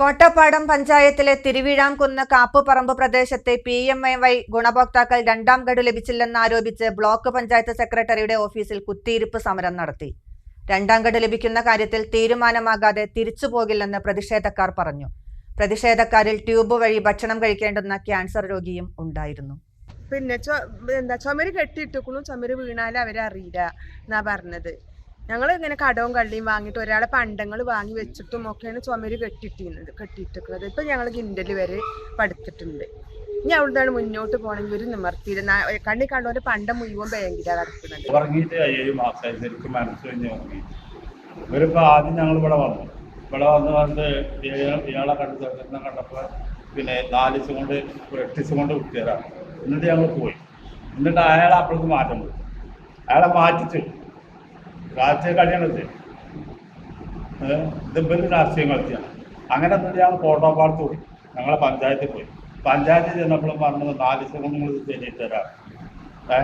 കോട്ടപ്പാടം പഞ്ചായത്തിലെ തിരുവിഴാംകുന്ന് കാപ്പുപറമ്പ് പ്രദേശത്തെ P M A Y ഗുണഭോക്താക്കൾ രണ്ടാം ഗഡു ലഭിച്ചില്ലെന്നാരോപിച്ച് ബ്ലോക്ക് പഞ്ചായത്ത് സെക്രട്ടറിയുടെ ഓഫീസിൽ കുത്തിയിരിപ്പ് സമരം നടത്തി. രണ്ടാം ഗഡു ലഭിക്കുന്ന കാര്യത്തിൽ തീരുമാനമാകാതെ തിരിച്ചു പോകില്ലെന്ന് പ്രതിഷേധക്കാർ പറഞ്ഞു. പ്രതിഷേധക്കാരിൽ ട്യൂബ് വഴി ഭക്ഷണം കഴിക്കേണ്ടുന്ന ക്യാൻസർ രോഗിയും ഉണ്ടായിരുന്നു. പിന്നെ എന്താ ചുമര് കെട്ടിയിട്ടിക്കണു. ചുമര് വീണാൽ അവരെ അറിയില്ല എന്നാ പറഞ്ഞത്. ഞങ്ങൾ ഇങ്ങനെ കടവും കള്ളിയും വാങ്ങിയിട്ട് ഒരാളെ പണ്ടങ്ങൾ വാങ്ങി വെച്ചിട്ടും ഒക്കെയാണ് ചുമര് കെട്ടിട്ടിരുന്നത് കെട്ടിയിട്ടിരിക്കുന്നത് ഇപ്പം ഞങ്ങൾ ഗിൻഡൽ വരെ പഠിച്ചിട്ടുണ്ട് ഇനി അവിടുന്ന് മുന്നോട്ട് പോകണമെങ്കിൽ ഒരു നിവർത്തിയില്ല കണ്ണി കണ്ടോന്റെ പണ്ടം മുഴുവൻ ബാങ്കിലാണ് കിടക്കുന്നത് ഇവരിപ്പോൾ ആദ്യം ഞങ്ങൾ ഇവിടെ വന്നു. ഇവിടെ വന്ന് വന്ന് ഇയാളെ കണ്ട് കണ്ടപ്പോൾ പിന്നെ നാല് ദിവസം കൊണ്ട് എട്ട് ദിവസം കൊണ്ട് കുട്ടിയതാണ് എന്നിട്ട് ഞങ്ങൾ പോയി. എന്നിട്ട് അയാളെ അപ്പോഴേക്ക് മാറ്റം കൊടുത്തു അയാളെ മാറ്റിച്ചു. രാഷ്ട്രീയ കളിയാണിത് ഇതിപ്പോൾ രാഷ്ട്രീയം കളിച്ചാണ്. അങ്ങനെ തന്നെയാണ് ഫോട്ടോ കോട്ടോപ്പാടത്ത് പോയി. ഞങ്ങളെ പഞ്ചായത്തിൽ പോയി. പഞ്ചായത്തിൽ ചെന്നപ്പോഴും പറഞ്ഞത് നാല് ദിവസം നിങ്ങൾ ഇത് ശരിയിട്ട് തരാം. ഏ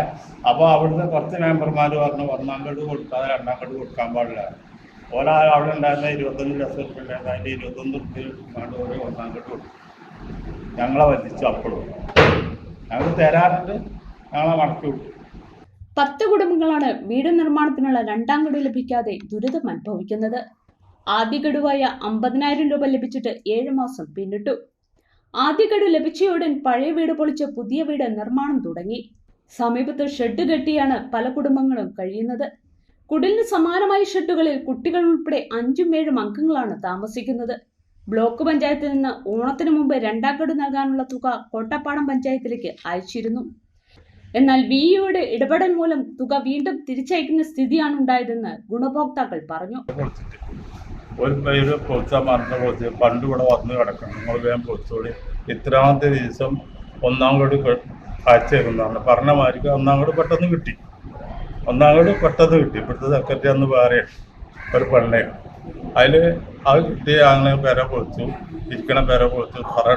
അപ്പോൾ അവിടുന്ന് കുറച്ച് മെമ്പർമാർ പറഞ്ഞു ഒന്നാം കെട്ട് കൊടുക്കാതെ രണ്ടാം കെട്ട് കൊടുക്കാൻ പാടില്ല. ഓരോ അവിടെ ഉണ്ടായിരുന്ന ഇരുപത്തൊന്ന് ലക്ഷം റുപ്യ ഉണ്ടായിരുന്നു അതിന്റെ ഇരുപത്തൊന്ന് റുപ്യ കൊടുക്കാണ്ട് ഓരോ ഒന്നാം കെട്ട് കൊടുക്കും ഞങ്ങളെ വധിച്ചു അപ്പോഴും ഞങ്ങൾ തരാറുണ്ട് ഞങ്ങളെ മടക്കി വിട്ടു. പത്ത് കുടുംബങ്ങളാണ് വീട് നിർമ്മാണത്തിനുള്ള രണ്ടാം ഗഡു ലഭിക്കാതെ ദുരിതം അനുഭവിക്കുന്നത്. ആദ്യ ഗഡുവായ അമ്പതിനായിരം രൂപ ലഭിച്ചിട്ട് ഏഴ് മാസം പിന്നിട്ടു. ആദ്യ ഗഡു ലഭിച്ചയുടൻ പഴയ വീട് പൊളിച്ച് പുതിയ വീട് നിർമ്മാണം തുടങ്ങി. സമീപത്ത് ഷെഡ് കെട്ടിയാണ് പല കുടുംബങ്ങളും കഴിയുന്നത്. കുടിലിന് സമാനമായ ഷെഡുകളിൽ കുട്ടികൾ ഉൾപ്പെടെ അഞ്ചും ഏഴും അംഗങ്ങളാണ് താമസിക്കുന്നത്. ബ്ലോക്ക് പഞ്ചായത്തിൽ നിന്ന് ഓണത്തിന് മുമ്പ് രണ്ടാം ഗഡു നൽകാനുള്ള തുക കോട്ടപ്പാടം പഞ്ചായത്തിലേക്ക് അയച്ചിരുന്നു. എന്നാൽ വി യുടെ ഇടപെടൽ മൂലം തുക വീണ്ടും തിരിച്ചയക്കുന്ന സ്ഥിതിയാണ് ഉണ്ടായതെന്ന് ഗുണഭോക്താക്കൾ പറഞ്ഞു. ഒരു പേര് പൊളിച്ചാൽ മരണം പൊളിച്ച് പണ്ട് ഇവിടെ വന്ന് കിടക്കണം. നിങ്ങൾ വേഗം പൊളിച്ചോളി. ഇത്രാമത്തെ ദിവസം ഒന്നാം കൂടി അയച്ചേക്കുന്നതാണ് പറഞ്ഞ മാതിരിക്ക് ഒന്നാം കൂടി പെട്ടെന്ന് കിട്ടി. ഒന്നാം കൂടി പെട്ടെന്ന് കിട്ടി. ഇപ്പോഴത്തെ സെക്രട്ടറി അന്ന് വേറെ ഒരു പെണ്ണയാണ് അതിൽ അത് കിട്ടി അങ്ങനെ പെര പൊളിച്ചു. ഇരിക്കണ പെര പൊളിച്ചു. തറ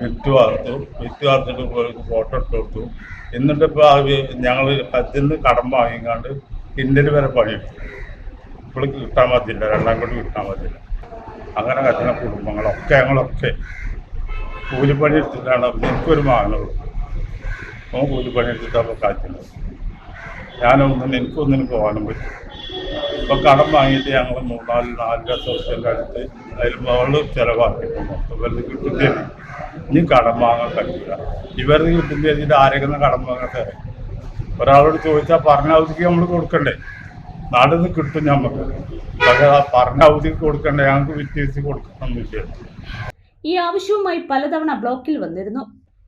വിറ്റ് വാർത്തു വിറ്റ് വാർത്തിട്ട് ഫോട്ടോ ഇട്ട് കൊടുത്തു. എന്നിട്ട് ഇപ്പോൾ ഞങ്ങൾ അതിൽ നിന്ന് കടം വാങ്ങിക്കാണ്ട് ഇന്ത്യയിൽ വരെ പണിയെടുത്തു. ഇപ്പോൾ കിട്ടാൻ പറ്റില്ല രണ്ടാം കൂടി കിട്ടാൻ പറ്റില്ല. അങ്ങനെ കത്തുന്ന കുടുംബങ്ങളൊക്കെ ഞങ്ങളൊക്കെ കൂലിപ്പണി എടുത്തിട്ടാണ് എനിക്കൊരു മകനുള്ളൂ കൂലിപ്പണി എടുത്തിട്ടാണ് കാറ്റുന്നത് ഞാനൊന്നും എനിക്കൊന്നിനും പോകാനും പറ്റും ഇപ്പം കടം വാങ്ങിയിട്ട് ഞങ്ങൾ മൂന്നാൽ നാല് റുപ്യന്റെ അടുത്ത് അതിൽ മുകളിൽ ചിലവാക്കിയിട്ടുണ്ട്. വെറുതെ കിട്ടുന്ന ഇനി കടം വാങ്ങാൻ പറ്റില്ല. ഇവർക്ക് കിട്ടുന്ന രീതിയിൽ ആരെങ്കിലും കടം വാങ്ങാൻ തരാം? ഒരാളോട് ചോദിച്ചാൽ പറഞ്ഞ അവധിക്ക് നമ്മൾ കൊടുക്കണ്ടേ? നിന്ന് കിട്ടും നമുക്ക് പക്ഷേ ആ പറഞ്ഞ അവധിക്ക് കൊടുക്കണ്ടേ? ഞങ്ങൾക്ക് എന്ന് കൊടുക്കണമെന്നില്ല ഈ ആവശ്യവുമായി പലതവണ ബ്ലോക്കിൽ വന്നിരുന്നു.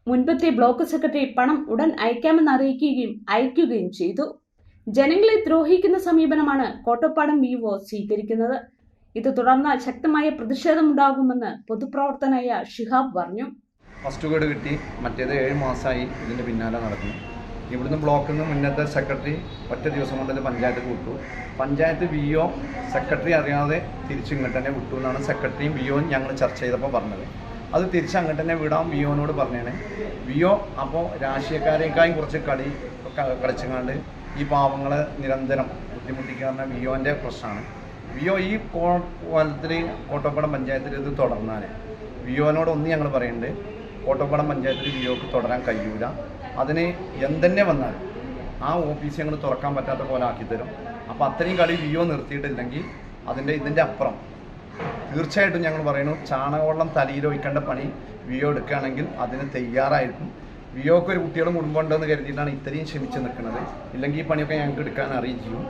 മുൻപത്തെ ബ്ലോക്ക് സെക്രട്ടറി പണം ഉടൻ അയക്കാമെന്ന് അറിയിക്കുകയും അയക്കുകയും ചെയ്തു. ജനങ്ങളെ ദ്രോഹിക്കുന്ന സമീപനമാണ് കോട്ടപ്പാടം വി ഒ സ്വീകരിക്കുന്നത്. ഇത് തുടർന്നാൽ ശക്തമായ പ്രതിഷേധമുണ്ടാകുമെന്ന് പൊതുപ്രവർത്തനായ ഷിഹാബ് പറഞ്ഞു. ഫസ്റ്റ് ഗേഡ് കിട്ടി. മറ്റേത് ഏഴ് മാസമായി ഇതിന്റെ പിന്നാലെ നടക്കുന്നു. ഇവിടുന്ന് ബ്ലോക്കിൽ നിന്ന് മുന്നത്തെ സെക്രട്ടറി ഒറ്റ ദിവസം കൊണ്ട് പഞ്ചായത്ത് വിട്ടു. പഞ്ചായത്ത് വി ഒ സെക്രട്ടറി അറിയാതെ തിരിച്ച് ഇങ്ങോട്ട് തന്നെ വിട്ടു എന്നാണ് സെക്രട്ടറിയും വി ഒയും ഞങ്ങൾ ചർച്ച ചെയ്തപ്പോൾ പറഞ്ഞത്. അത് തിരിച്ച് അങ്ങോട്ട് തന്നെ വിടാൻ വി ഒനോട് പറഞ്ഞേനെ. വി ഒ അപ്പോൾ രാഷ്ട്രീയക്കാരേക്കാളും കുറച്ച് കളി കളിച്ചങ്ങാണ്ട് ഈ പാവങ്ങളെ നിരന്തരം ബുദ്ധിമുട്ടിക്കുന്ന പറഞ്ഞാൽ വിയോന്റെ പ്രശ്നമാണ്. വിയോ ഈ കോലത്തിൽ കോട്ടപ്പടം പഞ്ചായത്തിൽ ഇത് തുടർന്നാൽ വിയോനോട് ഒന്നും ഞങ്ങൾ പറയുന്നുണ്ട് കോട്ടപ്പടം പഞ്ചായത്തിൽ വിയോക്ക് തുടരാൻ കഴിയൂല. അതിന് എന്തെന്നെ വന്നാൽ ആ ഓഫീസ് ഞങ്ങൾ തുറക്കാൻ പറ്റാത്ത പോലെ ആക്കിത്തരും അപ്പോൾ അത്രയും കളി വിയോ നിർത്തിയിട്ടില്ലെങ്കിൽ അതിന്റെ ഇതിന്റെ അപ്പുറം തീർച്ചയായിട്ടും ഞങ്ങൾ പറയുന്നു ചാണകവെള്ളം തലയിൽ ഒഴിക്കേണ്ട പണി വിയോ എടുക്കുകയാണെങ്കിൽ അതിന് തയ്യാറായിരിക്കും. വി ഒക്ക് ഒരു കുട്ടികളും കുടുംബം ഉണ്ടെന്ന് കരുതിയിട്ടാണ് ഇത്രയും ക്ഷമിച്ച് നിൽക്കുന്നത്. ഇല്ലെങ്കിൽ ഈ പണിയൊക്കെ ഞങ്ങൾക്ക് എടുക്കാൻ അറിയും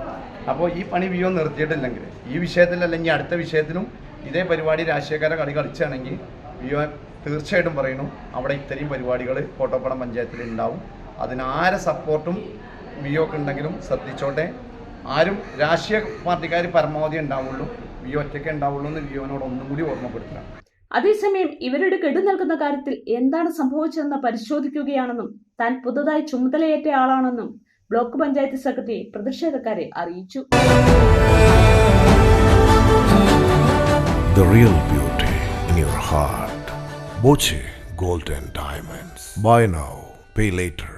അപ്പോൾ ഈ പണി വിയോ നിർത്തിയിട്ടില്ലെങ്കിൽ ഈ വിഷയത്തിൽ അല്ലെങ്കിൽ അടുത്ത വിഷയത്തിലും ഇതേ പരിപാടി രാഷ്ട്രീയക്കാരെ കളി കളിച്ചാണെങ്കിൽ വിയോ തീർച്ചയായിട്ടും പറയുന്നു അവിടെ ഇത്രയും പരിപാടികൾ കോട്ടപ്പടം പഞ്ചായത്തിൽ ഉണ്ടാവും. അതിനാരെ സപ്പോർട്ടും വിയോക്ക് ഉണ്ടെങ്കിലും ശ്രദ്ധിച്ചോട്ടെ. ആരും രാഷ്ട്രീയ പാർട്ടിക്കാർ പരമാവധി ഉണ്ടാവുള്ളൂ. വിയോ ഒറ്റയ്ക്ക് ഉണ്ടാവുള്ളൂ എന്ന് വിയോനോട് ഒന്നും കൂടി ഓർമ്മപ്പെടുത്തുക. അതേസമയം ഇവരുടെ കെടു നൽകുന്ന കാര്യത്തിൽ എന്താണ് സംഭവിച്ചതെന്ന് പരിശോധിക്കുകയാണെന്നും താൻ പുതുതായി ചുമതലയേറ്റ ആളാണെന്നും ബ്ലോക്ക് പഞ്ചായത്ത് സെക്രട്ടറി പ്രതിഷേധക്കാരെ അറിയിച്ചു The real beauty in your heart. Boche Golden Diamonds. Buy now, pay later.